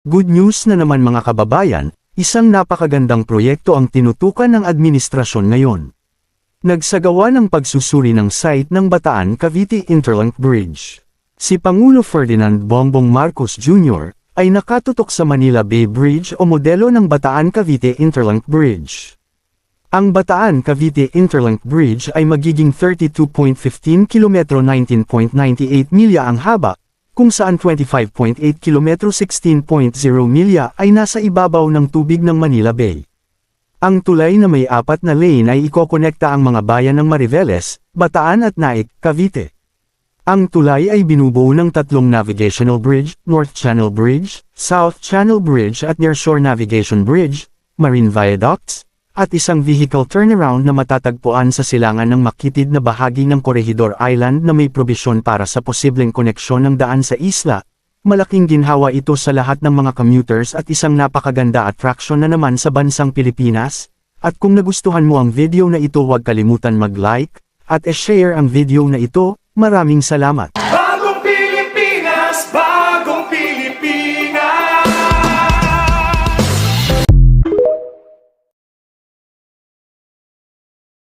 Good news na naman mga kababayan, isang napakagandang proyekto ang tinutukan ng administrasyon ngayon. Nagsagawa ng pagsusuri ng site ng Bataan Cavite Interlink Bridge. Si Pangulo Ferdinand Bongbong Marcos Jr. ay nakatutok sa Manila Bay Bridge o modelo ng Bataan Cavite Interlink Bridge. Ang Bataan Cavite Interlink Bridge ay magiging 32.15 km 19.98 milya ang haba, kung saan 25.8 km 16.0 milya ay nasa ibabaw ng tubig ng Manila Bay. Ang tulay na may apat na lane ay ikokonekta ang mga bayan ng Mariveles, Bataan at Naik, Cavite. Ang tulay ay binubuo ng tatlong navigational bridge, North Channel Bridge, South Channel Bridge at Nearshore Navigation Bridge, Marine Viaducts, at isang vehicle turnaround na matatagpuan sa silangan ng makitid na bahagi ng Corregidor Island na may probisyon para sa posibleng koneksyon ng daan sa isla. Malaking ginhawa ito sa lahat ng mga commuters at isang napakaganda attraction na naman sa bansang Pilipinas. At kung nagustuhan mo ang video na ito huwag kalimutan mag-like, at e-share ang video na ito, maraming salamat.